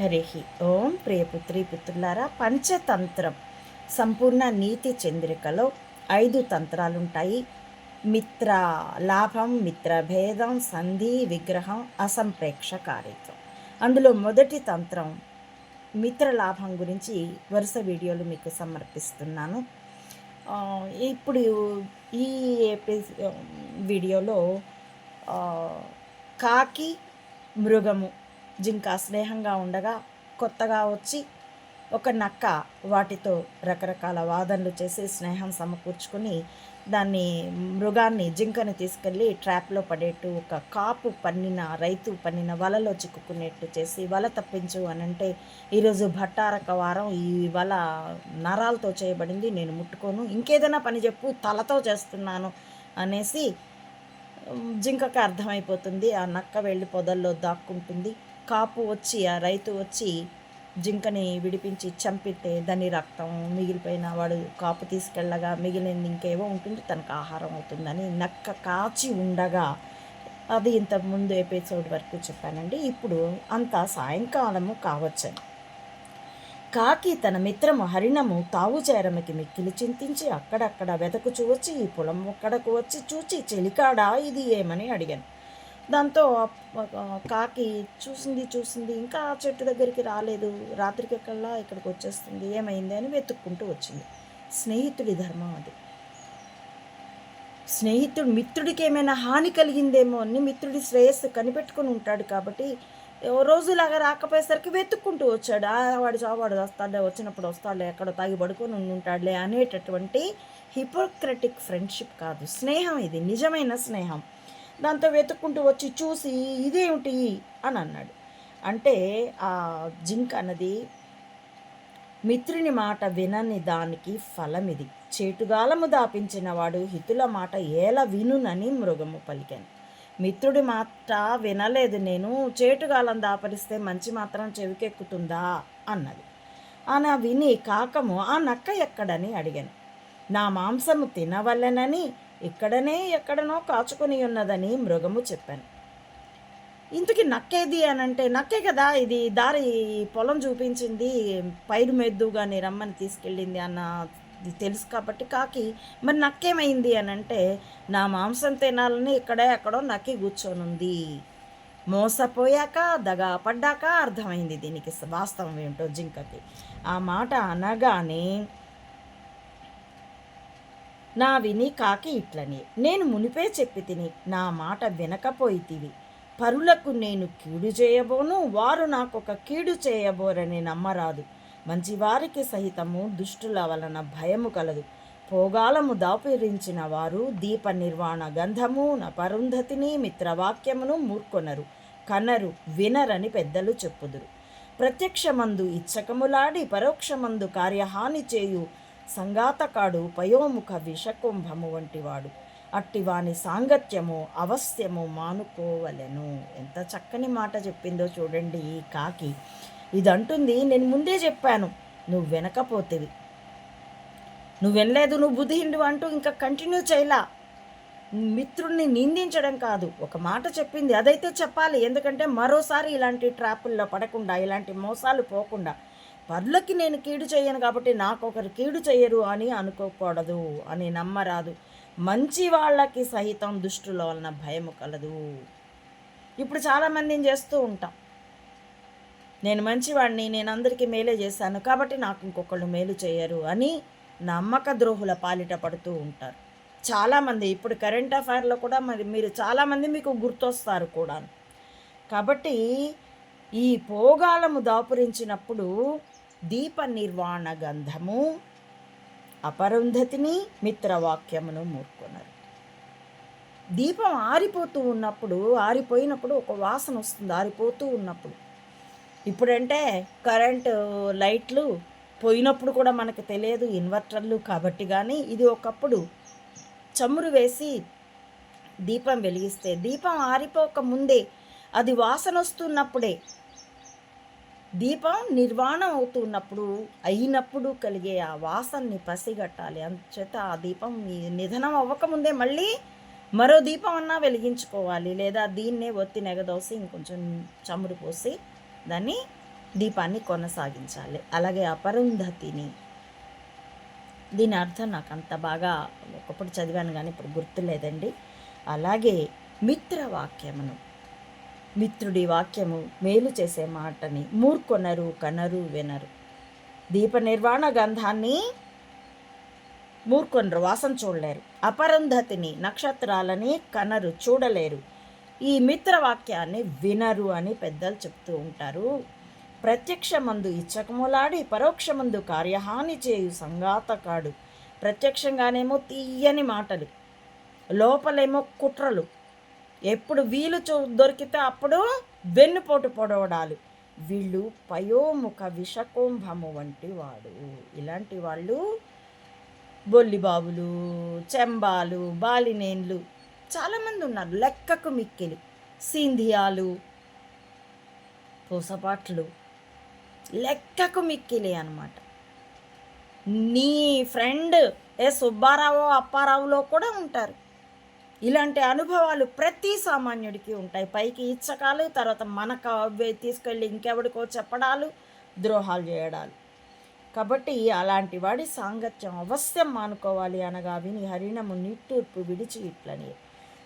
హరి ఓం ప్రియపుత్రి పుత్రులారా పంచతంత్రం. సంపూర్ణ నీతి చంద్రికలో ఐదు తంత్రాలుంటాయి. మిత్ర లాభం మిత్ర భేదం సంధి విగ్రహం అసంప్రేక్ష కార్యత్వం. అందులో మొదటి తంత్రం మిత్ర లాభం గురించి వరుస వీడియోలు మీకు సమర్పిస్తున్నాను. ఇప్పుడు ఈ వీడియోలో కాకి మృగము జింక స్నేహంగా ఉండగా కొత్తగా వచ్చి ఒక నక్క వాటితో రకరకాల వాదనలు చేసి స్నేహం సమకూర్చుకొని దాన్ని మృగాన్ని జింకని తీసుకెళ్ళి ట్రాప్లో పడేట్టు ఒక కాపు పన్నిన రైతు పన్నిన వలలో చిక్కుకునేట్టు చేసి వల తప్పించు అని అంటే ఈరోజు భట్టారక వారం. ఈ వల నరాలతో చేయబడింది నేను ముట్టుకోను. ఇంకేదైనా పని చెప్పు తలతో చేస్తున్నాను అనేసి జింకకి అర్థమైపోతుంది. ఆ నక్క వెళ్ళి పొదల్లో దాక్కుంటుంది. కాపు వచ్చి ఆ రైతు వచ్చి జింకని విడిపించి చంపితే దాని రక్తం మిగిలిపోయిన వాడు కాపు తీసుకెళ్ళగా మిగిలింది ఇంకేవో ఉంటుంది తనకు ఆహారం అవుతుందని నక్క కాచి ఉండగా అది ఇంత ముందు ఎపిసోడ్ వరకు చెప్పానండి. ఇప్పుడు అంత సాయంకాలము కావచ్చని కాకి తన మిత్రము హరిణము తావు చేరమకి మిక్కిలి చింతించి అక్కడక్కడ వెతకుచూ వచ్చి ఈ పొలం ఒక్కడకు వచ్చి చూచి చెలికాడా ఇది ఏమని అడిగాను. దాంతో కాకి చూసింది చూసింది. ఇంకా ఆ చెట్టు దగ్గరికి రాలేదు. రాత్రికి కల్లా ఇక్కడికి వచ్చేస్తుంది. ఏమైంది అని వెతుక్కుంటూ వచ్చింది. స్నేహితుడి ధర్మం అది. స్నేహితుడు మిత్రుడికి ఏమైనా హాని కలిగిందేమో అని మిత్రుడి శ్రేయస్సు కనిపెట్టుకుని ఉంటాడు కాబట్టి రోజులాగా రాకపోయేసరికి వెతుక్కుంటూ వచ్చాడు. ఆ వాడు చావాడు వస్తాడులే వచ్చినప్పుడు వస్తాడులే ఎక్కడో తాగి పడుకొని ఉంటాడులే అనేటటువంటి హిపోక్రటిక్ ఫ్రెండ్షిప్ కాదు. స్నేహం ఇది. నిజమైన స్నేహం. దాంతో వెతుక్కుంటూ వచ్చి చూసి ఇదేమిటి అని అన్నాడు. అంటే ఆ జింక్ అన్నది మిత్రుని మాట వినని దానికి ఫలమిది. చేటుగాలము దాపించిన వాడు హితుల మాట ఎలా వినునని మృగము పలికాను. మిత్రుడి మాట వినలేదు నేను చేటుగాలం దాపరిస్తే మంచి మాత్రం చెవికెక్కుతుందా అన్నది. ఆన విని కాకము ఆ నక్క ఎక్కడని అడిగాను. నా మాంసము తినవలెనని ఇక్కడనే ఎక్కడనో కాచుకొని ఉన్నదని మృగము చెప్పాను. ఇంతకీ నక్కేది అని అంటే నక్కే కదా ఇది దారి పొలం చూపించింది పైరు మెద్దుగాని రమ్మని తీసుకెళ్ళింది అన్న ఇది తెలుసు కాబట్టి కాకి మరి నక్కేమైంది అని అంటే నా మాంసం తినాలని ఇక్కడే ఎక్కడో నక్కి కూర్చొనుంది. మోసపోయాక దగా పడ్డాక అర్థమైంది దీనికి వాస్తవం ఏంటో జింకకి. ఆ మాట అనగానే నా విని కాకి ఇట్లని. నేను మునిపే చెప్పి తిని నా మాట వినకపోయితివి. పరులకు నేను కీడు చేయబోను వారు నాకొక కీడు చేయబోరని నమ్మరాదు. మంచివారికి సహితము దుష్టుల వలన భయము కలదు. పోగాలము దాపురించిన వారు దీప నిర్వాణ గంధము నపరుంధతిని మిత్రవాక్యమును మూర్కొనరు కనరు వినరని పెద్దలు చెప్పుదురు. ప్రత్యక్షమందు ఇచ్చకములాడి పరోక్షమందు కార్యహాని చేయు సంగాతకాడు పయోముఖ విషకుంభము వంటివాడు. అట్టివాని సాంగత్యము అవశ్యము మానుకోవలెను. ఎంత చక్కని మాట చెప్పిందో చూడండి ఈ కాకి. ఇదంటుంది నేను ముందే చెప్పాను నువ్వు వినకపోతేవి. నువ్వు వినలేదు నువ్వు బుద్ధిహిండు అంటూ ఇంకా కంటిన్యూ చేయలా. మిత్రుణ్ణి నిందించడం కాదు ఒక మాట చెప్పింది. అదైతే చెప్పాలి ఎందుకంటే మరోసారి ఇలాంటి ట్రాపుల్లో పడకుండా ఇలాంటి మోసాలు పోకుండా పరులకి నేను కీడు చేయను కాబట్టి నాకు ఒకరు కీడు చేయరు అని అనుకోకూడదు అని నమ్మరాదు. మంచి వాళ్ళకి సహితం దుష్టుల వలన భయము కలదు. ఇప్పుడు చాలామందిని చేస్తూ ఉంటాం. నేను మంచివాడిని నేను అందరికీ మేలే చేశాను కాబట్టి నాకు ఇంకొకళ్ళు మేలు చేయరు అని నమ్మక ద్రోహుల పాలిట పడుతూ ఉంటారు. చాలామంది ఇప్పుడు కరెంట్ అఫైర్లో కూడా మరి మీరు చాలామంది మీకు గుర్తొస్తారు కూడా కాబట్టి ఈ పోగాలము దాపురించినప్పుడు దీప నిర్వాణ గంధము అపరుంధతిని మిత్రవాక్యమును మూర్కొనరు. దీపం ఆరిపోతూ ఉన్నప్పుడు ఆరిపోయినప్పుడు ఒక వాసన వస్తుంది ఆరిపోతూ ఉన్నప్పుడు. ఇప్పుడంటే కరెంటు లైట్లు పోయినప్పుడు కూడా మనకు తెలియదు ఇన్వర్టర్లు కాబట్టి కానీ ఇది ఒకప్పుడు చమురు వేసి దీపం వెలిగిస్తే దీపం ఆరిపోక ముందే అది వాసన వస్తున్నప్పుడే దీపం నిర్వాణం అవుతున్నప్పుడు అయినప్పుడు కలిగే ఆ వాసనని పసిగట్టాలి. అందుచేత ఆ దీపం నిధనం అవ్వకముందే మళ్ళీ మరో దీపం అన్నా వెలిగించుకోవాలి. లేదా దీన్నే ఒత్తి నెగదోసి ఇంకొంచెం చమురు పోసి దాన్ని దీపాన్ని కొనసాగించాలి. అలాగే అపరుంధతిని. దీని అర్థం నాకు అంత బాగా ఒకప్పుడు చదివాను కానీ ఇప్పుడు గుర్తులేదండి. అలాగే మిత్రవాక్యమును. మిత్రుడి వాక్యము మేలు చేసే మాటని మూర్కొనరు కనరు వినరు. దీప నిర్వాణ గంధాన్ని మూర్కొనరు వాసన చూడలేరు. అపరంధతిని నక్షత్రాలని కనరు చూడలేరు. ఈ మిత్రవాక్యాన్ని వినరు అని పెద్దలు చెప్తూ ఉంటారు. ప్రత్యక్షమందు ఇచ్చకములాడి పరోక్షమందు కార్యహాని చేయు సంగాతకాడు ప్రత్యక్షంగానేమో తీయని మాటలు లోపలేమో కుట్రలు ఎప్పుడు వీలు చూ దొరికితే అప్పుడు వెన్నుపోటు పొడవడాలు. వీళ్ళు పయోముఖ విషకుంభము వంటి వాడు. ఇలాంటి వాళ్ళు బొల్లిబాబులు చెంబాలు బాలినేన్లు చాలామంది ఉన్నారు. లెక్కకు మిక్కిలి సింధియాలు పూసపాట్లు. లెక్కకు మిక్కిలి అనమాట నీ ఫ్రెండ్ ఏ సుబ్బారావు అప్పారావులో కూడా ఉంటారు. ఇలాంటి అనుభవాలు ప్రతి సామాన్యుడికి ఉంటాయి. పైకి ఇచ్చకాలు తర్వాత మనకు తీసుకెళ్ళి ఇంకెవడికో చెప్పడాలు ద్రోహాలు చేయడాలు. కాబట్టి అలాంటి వాడి సాంగత్యం అవశ్యం మానుకోవాలి అనగా విని హరిణము నిట్టూర్పు విడిచి ఇట్లని.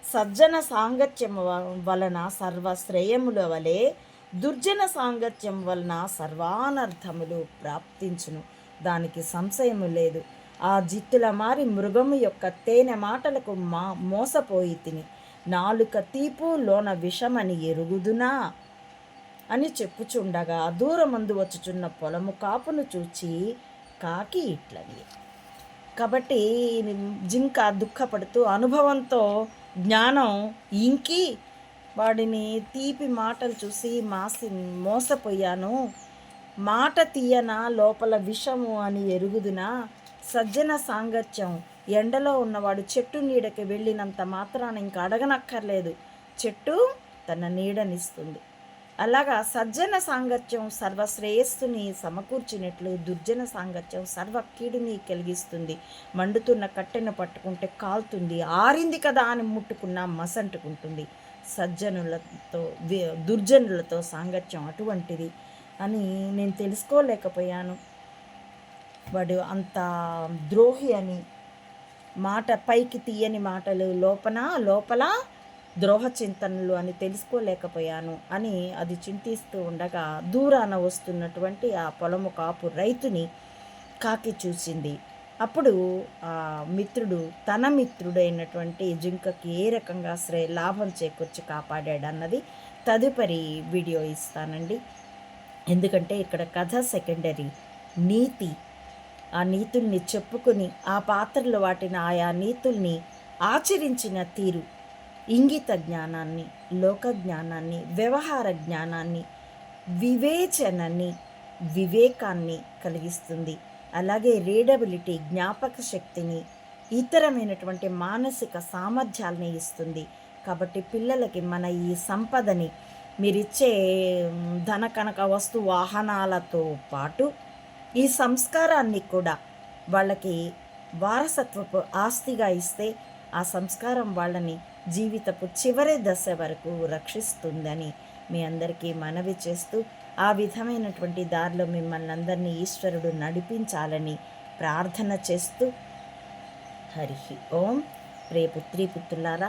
సజ్జన సాంగత్యం వలన సర్వశ్రేయముల వలె దుర్జన సాంగత్యం వలన సర్వానర్థములు ప్రాప్తించును. దానికి సంశయము లేదు. ఆ జిత్తుల మారి మృగము యొక్క తేనె మాటలకు మా మోసపోయి తిని నాలుక తీపు లోన విషమని ఎరుగుదునా? అని చెప్పుచుండగా దూరమందు వచ్చుచున్న పొలము కాపును చూచి కాకి ఇట్లని కాబట్టి జింక దుఃఖపడుతూ అనుభవంతో జ్ఞానం ఇంకి వాడిని తీపి మాటలు చూసి మాసి మోసపోయాను. మాట తీయన లోపల విషము అని ఎరుగుదునా? సజ్జన సాంగత్యం. ఎండలో ఉన్నవాడు చెట్టు నీడకి వెళ్ళినంత మాత్రాన ఇంకా అడగనక్కర్లేదు. చెట్టు తన నీడనిస్తుంది. అలాగా సజ్జన సాంగత్యం సర్వశ్రేయస్సుని సమకూర్చినట్లు దుర్జన సాంగత్యం సర్వ కీడుని కలిగిస్తుంది. మండుతున్న కట్టెను పట్టుకుంటే కాలుతుంది. ఆరింది కదా అని ముట్టుకున్న మసంటుకుంటుంది. సజ్జనులతో దుర్జనులతో సాంగత్యం అటువంటిది అని నేను తెలుసుకోలేకపోయాను. వాడు అంత ద్రోహి అని మాట పైకి తీయని మాటలు లోపల లోపల ద్రోహ చింతనలు అని తెలుసుకోలేకపోయాను అని అది చింతిస్తూ ఉండగా దూరాన వస్తున్నటువంటి ఆ పొలము కాపు రైతుని కాకి చూసింది. అప్పుడు ఆ మిత్రుడు తన మిత్రుడైనటువంటి జింకకి ఏ రకంగా శ్రే లాభం చేకూర్చి కాపాడాడు అన్నది తదుపరి వీడియో ఇస్తానండి. ఎందుకంటే ఇక్కడ కథ సెకండరీ నీతి ఆ నీతుల్ని చెప్పుకుని ఆ పాత్రలు వాటిని ఆయా నీతుల్ని ఆచరించిన తీరు. ఇంగిత జ్ఞానాన్ని లోక జ్ఞానాన్ని వ్యవహార జ్ఞానాన్ని వివేచనని వివేకాన్ని కలిగిస్తుంది. అలాగే రీడబిలిటీ జ్ఞాపక శక్తిని ఇతరమైనటువంటి మానసిక సామర్థ్యాలని ఇస్తుంది. కాబట్టి పిల్లలకి మన ఈ సంపదని మీరిచ్చే ధన కనక వస్తు వాహనాలతో పాటు ఈ సంస్కారాన్ని కూడా వాళ్ళకి వారసత్వపు ఆస్తిగా ఇస్తే ఆ సంస్కారం వాళ్ళని జీవితపు చివరి దశ వరకు రక్షిస్తుందని మీ అందరికీ మనవి చేస్తూ ఆ విధమైనటువంటి దారిలో మిమ్మల్ని అందరినీ ఈశ్వరుడు నడిపించాలని ప్రార్థన చేస్తూ హరి ఓం. ప్రే పుత్రి పుత్రులారా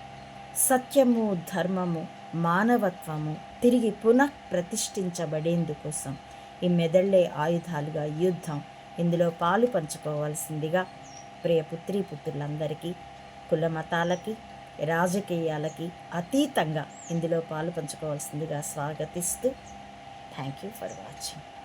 సత్యము ధర్మము మానవత్వము తిరిగి పునః ప్రతిష్ఠించబడేందుకోసం ఈ మెదళ్ళే ఆయుధాలుగా యుద్ధం. ఇందులో పాలు పంచుకోవాల్సిందిగా ప్రియ పుత్రీ పుత్రులందరికీ కుల మతాలకి రాజకీయాలకి అతీతంగా ఇందులో పాలు పంచుకోవాల్సిందిగా స్వాగతిస్తూ థ్యాంక్ యూ ఫర్ వాచింగ్.